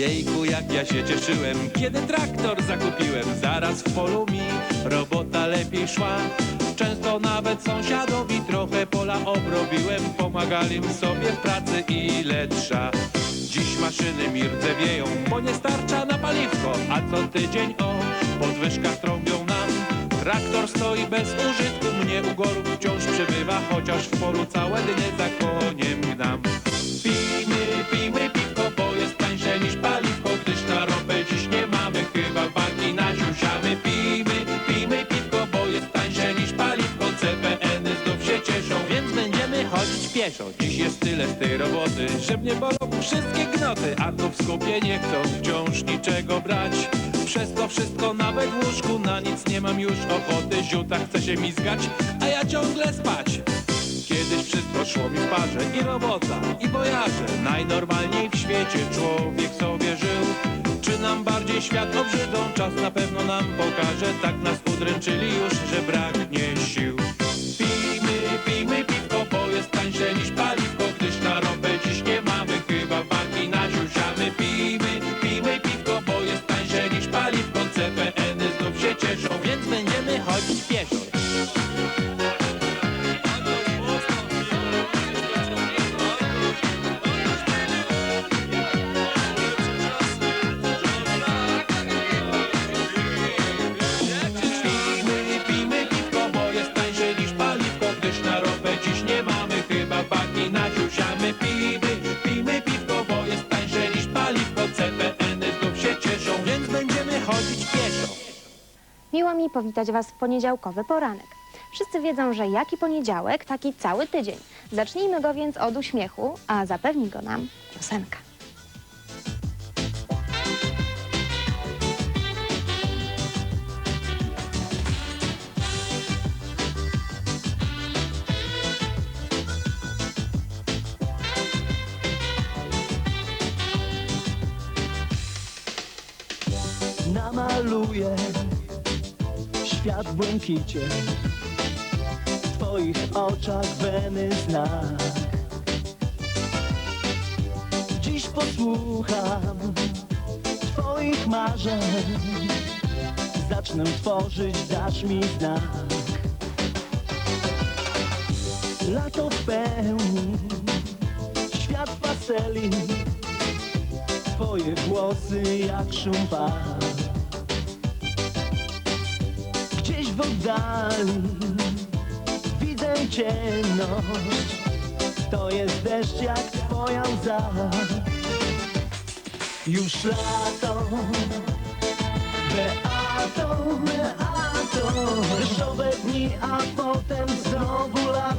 Jejku, jak ja się cieszyłem, kiedy traktor zakupiłem. Zaraz w polu mi robota lepiej szła. Często nawet sąsiadowi trochę pola obrobiłem. Pomagali sobie w pracy ile trza. Dziś maszyny mi rdzewieją, bo nie starcza na paliwko. A co tydzień o podwyżkach trąbią nam. Traktor stoi bez użytku, mnie u gorów wciąż przybywa, chociaż w polu całe dnie za koniem gnam. Dziś jest tyle z tej roboty, że mnie bolą wszystkie gnoty, a tu w skupie nie chcą wciąż niczego brać. Przez to wszystko nawet w łóżku na nic nie mam już ochoty, ziuta chce się mizgać, a ja ciągle spać. Kiedyś wszystko szło mi w parze i robota, i bojarze. Najnormalniej w świecie człowiek sobie żył. Czy nam bardziej świat obrzydzą? Czas na pewno nam pokaże. Tak nas udręczyli już, że braknie sił. Jest tańsze niż paliwko, powitać Was w poniedziałkowy poranek. Wszyscy wiedzą, że jaki poniedziałek, taki cały tydzień. Zacznijmy go więc od uśmiechu, a zapewni go nam piosenka. namaluję świat w błękicie. W twoich oczach weny znak. Dziś posłucham twoich marzeń. Zacznę tworzyć dasz mi znak. Lato w pełni świat paseli. Twoje głosy jak szum Gdzieś w oddali. Widzę ciemność. To jest deszcz jak twoja łza. Już lato. Beato, Beato. Deszczowe dni, a potem znowu lato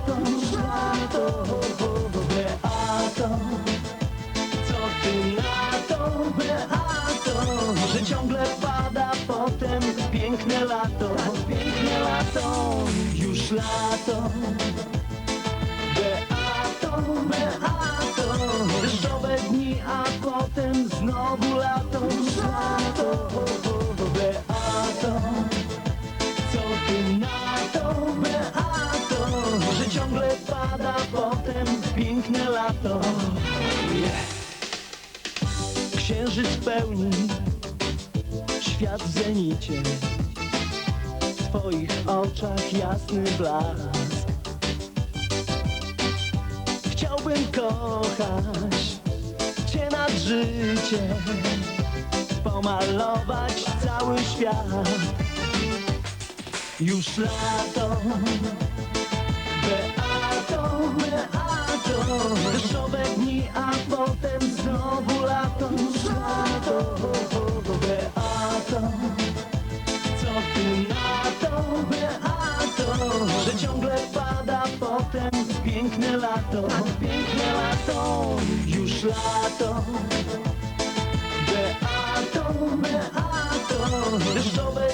lato. Beato, Beato Deszczowe dni, a potem znowu lato. Lato, Beato Co ty na to, Beato? Że ciągle pada potem piękne lato. Księżyc pełni świat w zenicie twoich oczach jasny blask. Chciałbym kochać cię nad życie Pomalować cały świat. Już lato Beato, Beato Deszczowe dni, a potem znowu lato. Już lato, Beato Na to, Beato Że ciągle pada potem piękne lato Piękne lato, już lato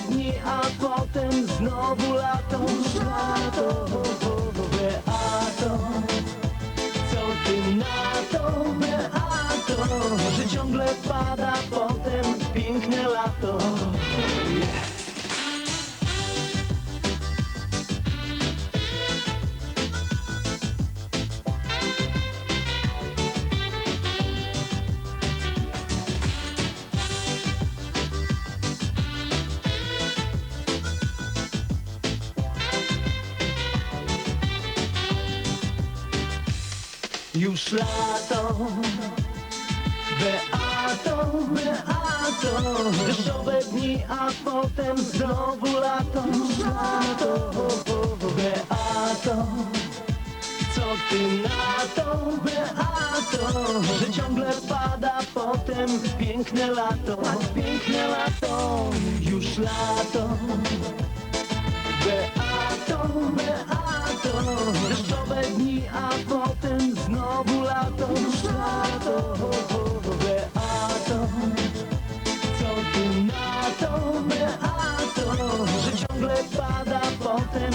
dni, a potem znowu lato Już lato, Co na to, Że ciągle pada potem piękne lato Beato, Beato Deszczowe dni, a potem znowu lato. Lato, Beato Co ty na to, Beato Że ciągle pada potem piękne lato. Piękne lato, już lato. Beato, Beato Deszczowe dni, a potem znowu lato. Lato, ciągle pada potem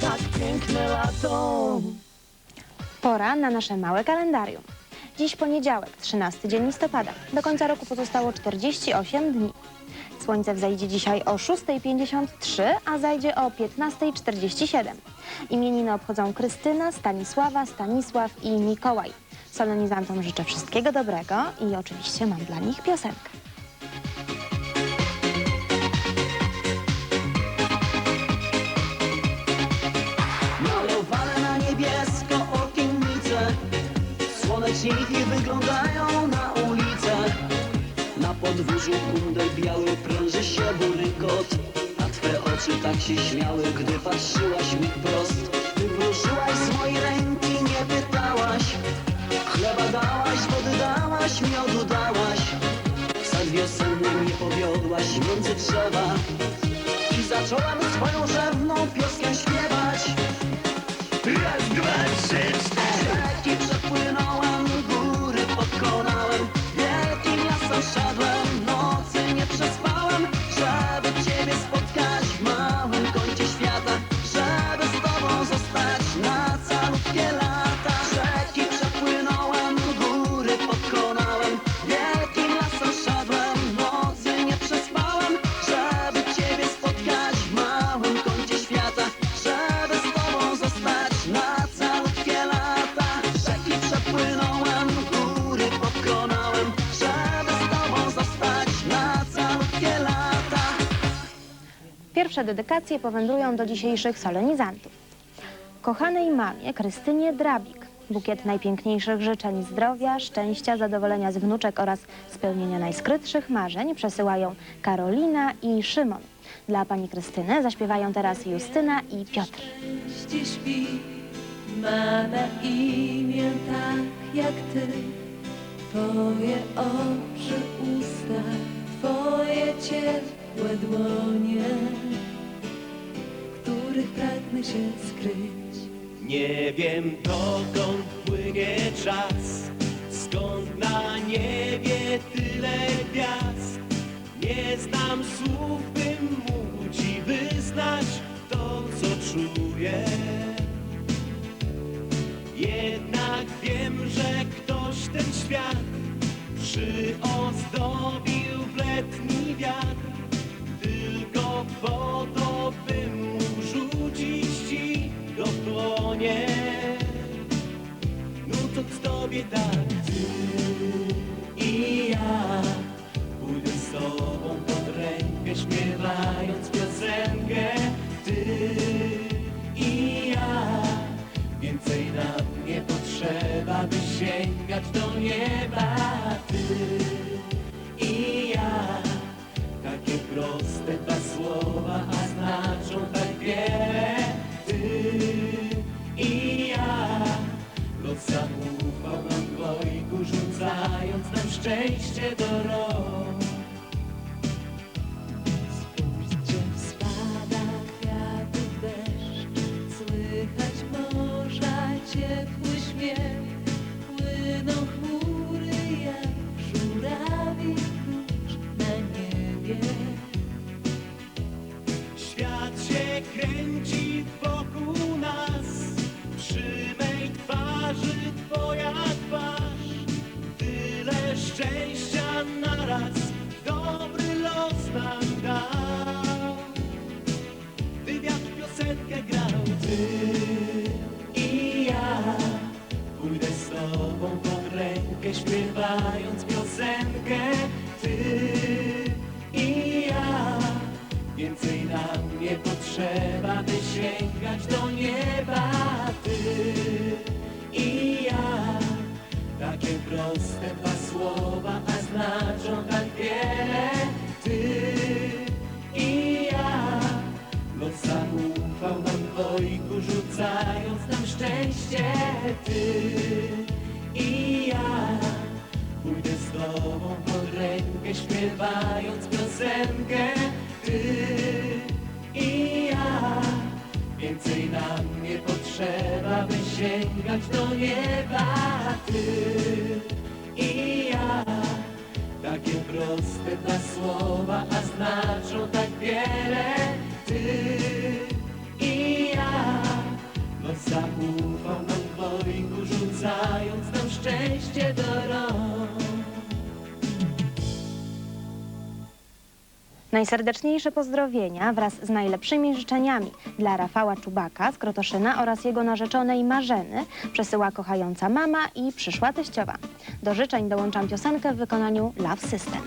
Tak piękne lato Pora na nasze małe kalendarium. Dziś poniedziałek, 13 dzień listopada. Do końca roku pozostało 48 dni. Słońce wzejdzie dzisiaj o 6.53, a zajdzie o 15.47. Imieniny obchodzą Krystyna, Stanisława, Stanisław i Mikołaj. Solenizantom życzę wszystkiego dobrego i oczywiście mam dla nich piosenkę. Podwórzu kundel biały pręży się bury kot. A twe oczy tak się śmiały, gdy patrzyłaś mi wprost. Ty wróżyłaś z mojej ręki, nie pytałaś. Chleba dałaś, wody dałaś, miodu dałaś. Sad wiosenny mnie powiodłaś między drzewa. I zacząłem swoją rzewną pioskę śpiewać. Raz, dwa, trzy, cztery. Rzeki przepłynąłem, góry pokonałem. Wielkim lasem szedłem, Just. Pierwsze dedykacje powędrują do dzisiejszych solenizantów. Kochanej mamie Krystynie Drabik. Bukiet najpiękniejszych życzeń zdrowia, szczęścia, zadowolenia z wnuczek oraz spełnienia najskrytszych marzeń przesyłają Karolina i Szymon. Dla pani Krystyny zaśpiewają teraz Justyna i Piotr. śpi, ma na imię tak jak ty. Twoje oczy, usta, twoje ciepłe dłonie, których pragnę się skryć. Nie wiem dokąd płynie czas, skąd na niebie tyle gwiazd. Nie znam słów, bym mógł ci wyznać to, co czuję. Jednak wiem, że ktoś ten świat przyozdobił lions will send. Ty i ja. Więcej nam nie potrzeba, by sięgać do nieba Ty i ja. Takie proste dwa słowa, a znaczą tak wiele Ty i ja. Los zaufał nam dwojgu, rzucając nam szczęście do rąk. Najserdeczniejsze pozdrowienia wraz z najlepszymi życzeniami dla Rafała Czubaka z Krotoszyna oraz jego narzeczonej Marzeny przesyła kochająca mama i przyszła teściowa. Do życzeń dołączam piosenkę w wykonaniu Love System.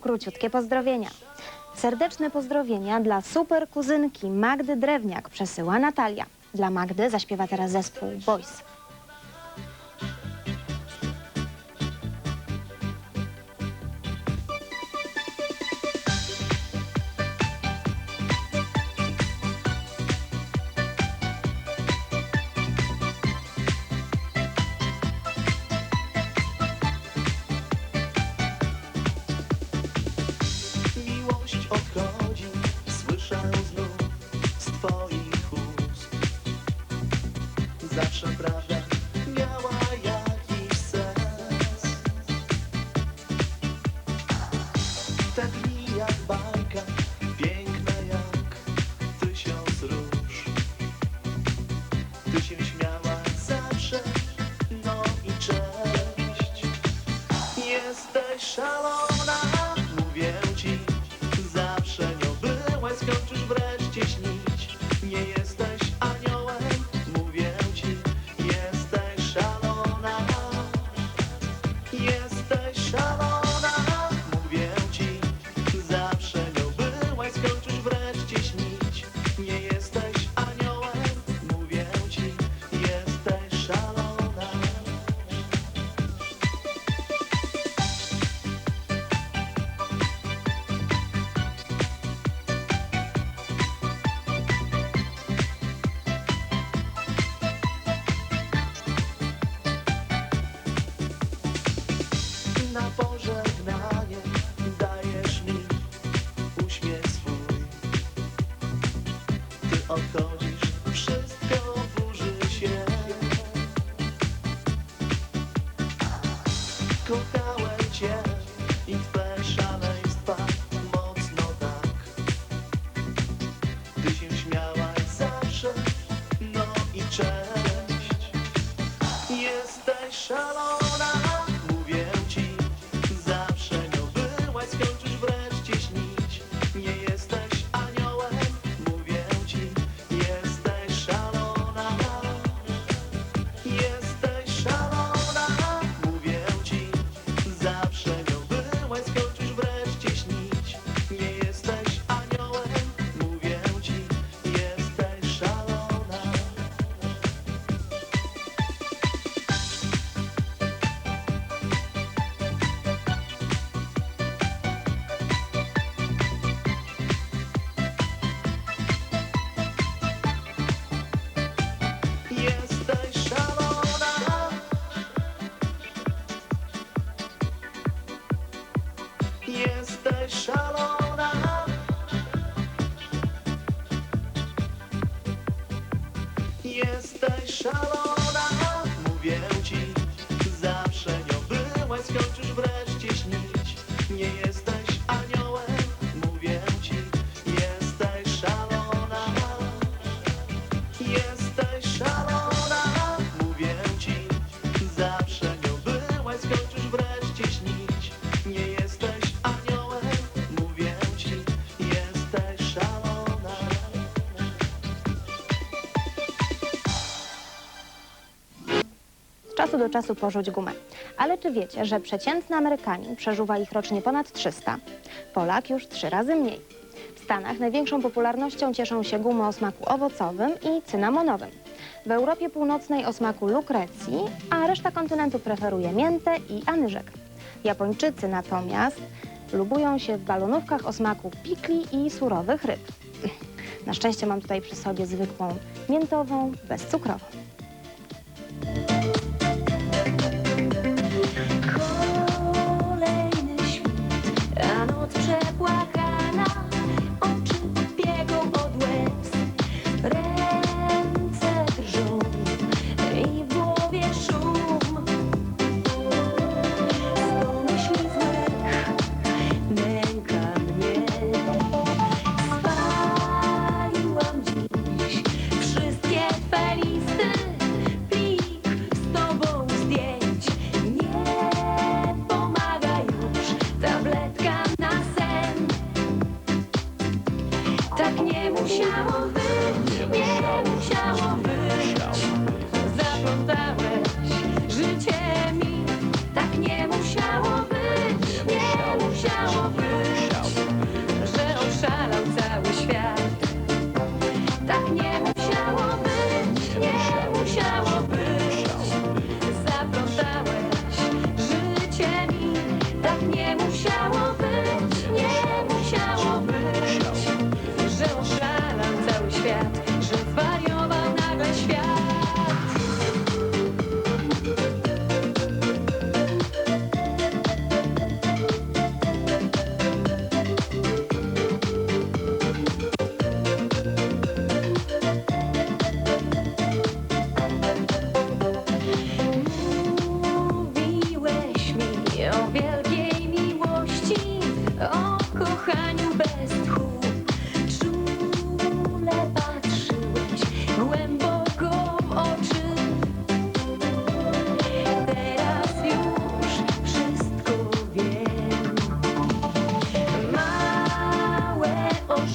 króciutkie pozdrowienia. Serdeczne pozdrowienia dla super kuzynki Magdy Drewniak przesyła Natalia. Dla Magdy zaśpiewa teraz zespół Boys. Shalom. czasu do czasu porzuć gumę. Ale czy wiecie, że przeciętny Amerykanin przeżuwa ich rocznie ponad 300? Polak już trzy razy mniej. W Stanach największą popularnością cieszą się gumy o smaku owocowym i cynamonowym. W Europie Północnej o smaku lukrecji, a reszta kontynentu preferuje miętę i anyżek. Japończycy natomiast lubują się w balonówkach o smaku pikli i surowych ryb. Na szczęście mam tutaj przy sobie zwykłą miętową, bezcukrową.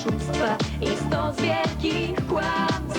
Oszustwa. Stos wielkich kłamstw